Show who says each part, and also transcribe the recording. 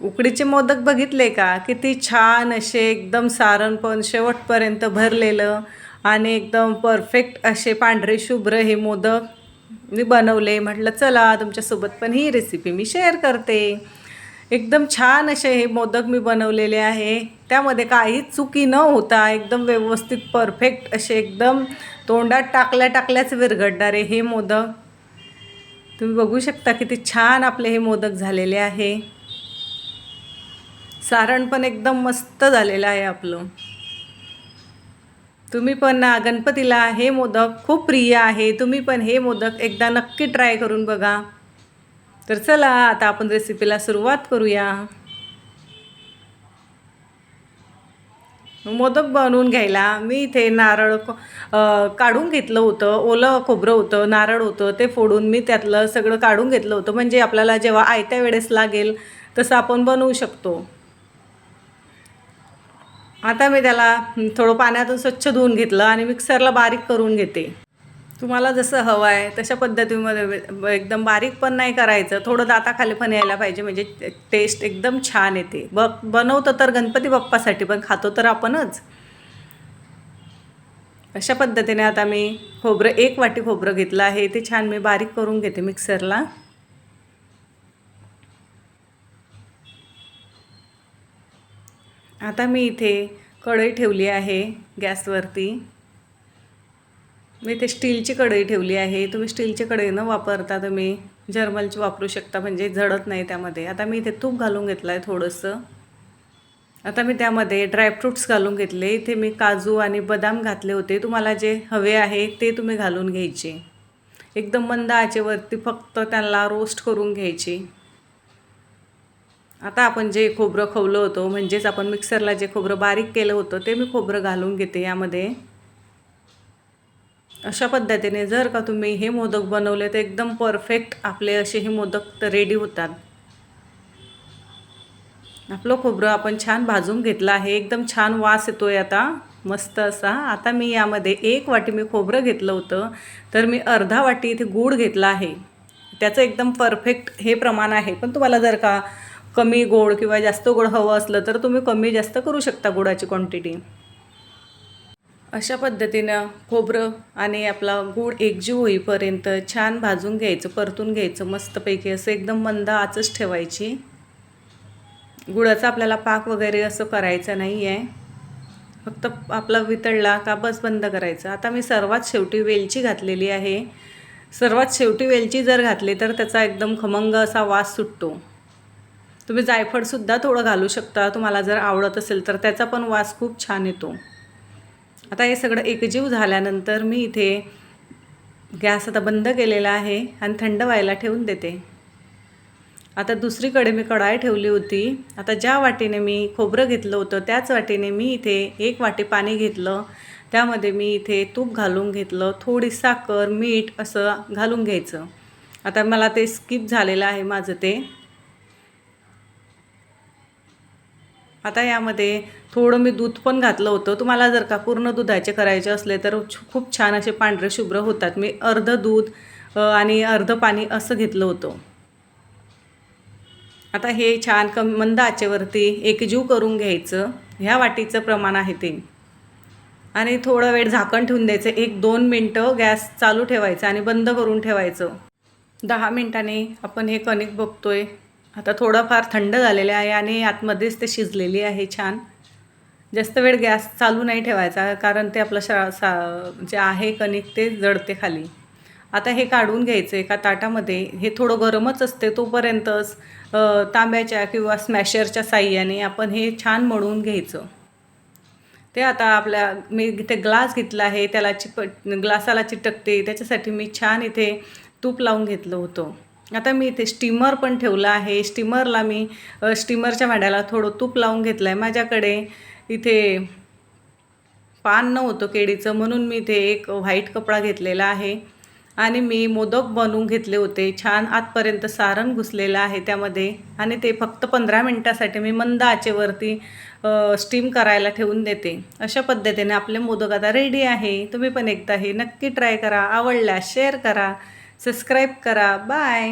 Speaker 1: उकडीचे मोदक बघितले का? किती छान असे एकदम सारण पण शेवटपर्यंत भरलेलं आणि एकदम परफेक्ट असे पांढरे शुभ्र हे मोदक मी बनवले. म्हटलं चला तुमच्यासोबत पण ही रेसिपी मी शेअर करते. एकदम छान असे हे मोदक मी बनवलेले आहे. त्यामध्ये काही चुकी न होता एकदम व्यवस्थित परफेक्ट असे एकदम तोंडात टाकल्या टाकल्याच विरघडणारे हे मोदक. तुम्ही बघू शकता किती छान आपले हे मोदक झालेले आहे. सारण पण एकदम मस्त झालेलं आहे आपलं. तुम्ही पण गणपतीला हे मोदक खूप प्रिय आहे. तुम्ही पण हे मोदक एकदा नक्की ट्राय करून बघा. तर चला आता आपण रेसिपीला सुरुवात करूया. मोदक बनवून घ्यायला मी इथे नारळ काढून घेतलं होतं. ओलं खोबरं होतं नारळ होतं ते फोडून मी त्यातलं सगळं काढून घेतलं होतं. म्हणजे आपल्याला जेव्हा आयत्या वेळेस लागेल तसं आपण बनवू शकतो. आता मी त्याला थोडं पाण्यातून स्वच्छ धुवून घेतलं आणि मिक्सरला बारीक करून घेते. तुम्हाला जसं हवं आहे तशा पद्धतीमध्ये एकदम बारीक पण नाही करायचं. थोडं दाताखाली पण यायला पाहिजे म्हणजे टेस्ट एकदम छान येते. ब बनवतं तर गणपती बाप्पासाठी पण खातो तर आपणच. अशा पद्धतीने आता मी खोबरं एक वाटी खोबरं घेतलं आहे. ते छान मी बारीक करून घेते मिक्सरला. आता मी इथे कढई ठेवली आहे गॅसवरती. मी इथे स्टीलची कढई ठेवली आहे. तुम्ही स्टीलची कढई न वापरता तुम्ही जर्मलची वापरू शकता म्हणजे झडत नाही त्यामध्ये. आता मी इथे तूप घालून घेतलं आहे थोडंसं. आता मी त्यामध्ये ड्रायफ्रूट्स घालून घेतले. इथे मी काजू आणि बदाम घातले होते. तुम्हाला जे हवे आहे ते तुम्ही घालून घ्यायचे. एकदम मंद आचेवरती फक्त त्यांना रोस्ट करून घ्यायची. आता आपण जे खोबरं खवलं होतं म्हणजेच आपण मिक्सरला जे खोबरं बारीक केलं होतं ते मी खोबरं घालून घेते यामध्ये. अशा पद्धतीने जर का तुम्ही हे मोदक बनवले तर एकदम परफेक्ट आपले असे हे मोदक तर रेडी होतात. आपलं खोबरं आपण छान भाजून घेतलं आहे. एकदम छान वास येतोय आता. मस्त असा. आता मी यामध्ये एक वाटी मी खोबरं घेतलं होतं तर मी अर्धा वाटी इथे गूळ घेतला आहे. त्याचं एकदम परफेक्ट हे प्रमाण आहे. पण तुम्हाला जर का कमी गोड किंवा जास्त गोड हवं असलं तर तुम्ही कमी जास्त करू शकता गोडाची क्वांटिटी अशा पद्धतीनं खोबरं आणि आपला गूळ एकजीव होईपर्यंत छान भाजून घ्यायचं परतून घ्यायचं मस्तपैकी असं एकदम मंद आचच ठेवायची. गुळाचा आपल्याला पाक वगैरे असं करायचं नाही आहे फक्त आपला वितळला का बस बंद करायचं. आता मी सर्वात शेवटी वेलची घातलेली आहे. सर्वात शेवटी वेलची जर घातली तर त्याचा एकदम खमंग असा वास सुटतो. तुम्ही जायफळसुद्धा थोडं घालू शकता. तुम्हाला जर आवडत असेल तर त्याचा पण वास खूप छान येतो. आता हे सगळं एकजीव झाल्यानंतर मी इथे गॅस आता बंद केलेला आहे आणि थंड व्हायला ठेवून देते. आता दुसरीकडे मी कढाई ठेवली होती. आता ज्या वाटीने मी खोबरं घेतलं होतं त्याच वाटीने मी इथे एक वाटी पाणी घेतलं. त्यामध्ये मी इथे तूप घालून घेतलं थोडी साखर मीठ असं घालून घ्यायचं. आता मला ते स्किप झालेलं आहे माझं ते. आता यामध्ये थोडं मी दूध पण घातलं होतं. तुम्हाला जर का पूर्ण दुधाचे करायचे असले तर खूप छान असे पांढरे शुभ्र होतात. मी अर्ध दूध आणि अर्ध पाणी असं घेतलं होतं. आता हे छान कम मंद आचेवरती एकजीव करून घ्यायचं. ह्या वाटीचं प्रमाण आहे ते. आणि थोडा वेळ झाकण ठेवून द्यायचं. एक दोन मिनटं गॅस चालू ठेवायचं आणि बंद करून ठेवायचं. दहा मिनटाने आपण हे कणिक बघतोय. आता थोडंफार थंड झालेलं आहे आणि आतमध्येच ते शिजलेली आहे छान. जास्त वेळ गॅस चालू नाही ठेवायचा कारण ते आपलं शा सा जे आहे कणिक ते जडते खाली. आता हे काढून घ्यायचं एका ताटामध्ये. हे थोडं गरमच असते तोपर्यंतच तांब्याच्या किंवा स्मॅशरच्या साह्याने आपण हे छान मळून घ्यायचं. ते आता आपल्या मी इथे ग्लास घेतला आहे त्याला चिप ग्लासाला चिटकते. त्याच्यासाठी मी छान इथे तूप लावून घेतलं होतं. आता मी इथे स्टीमर पण ठेवलं आहे. स्टीमरला मी स्टीमरच्या भांड्याला थोडं तूप लावून घेतलं आहे माझ्याकडे इथे पान नव्हतं केळीचं म्हणून मी इथे एक व्हाईट कपडा घेतलेला आहे. आणि मी मोदक बनवून घेतले होते. छान आतपर्यंत सारण घुसलेलं आहे त्यामध्ये. आणि ते फक्त पंधरा मिनटासाठी मी मंद आचेवरती स्टीम करायला ठेवून देते. अशा पद्धतीने आपले मोदक आता रेडी आहे. तुम्ही पण एकदा हे नक्की ट्राय करा. आवडल्यास शेअर करा. सबस्क्राईब करा. बाय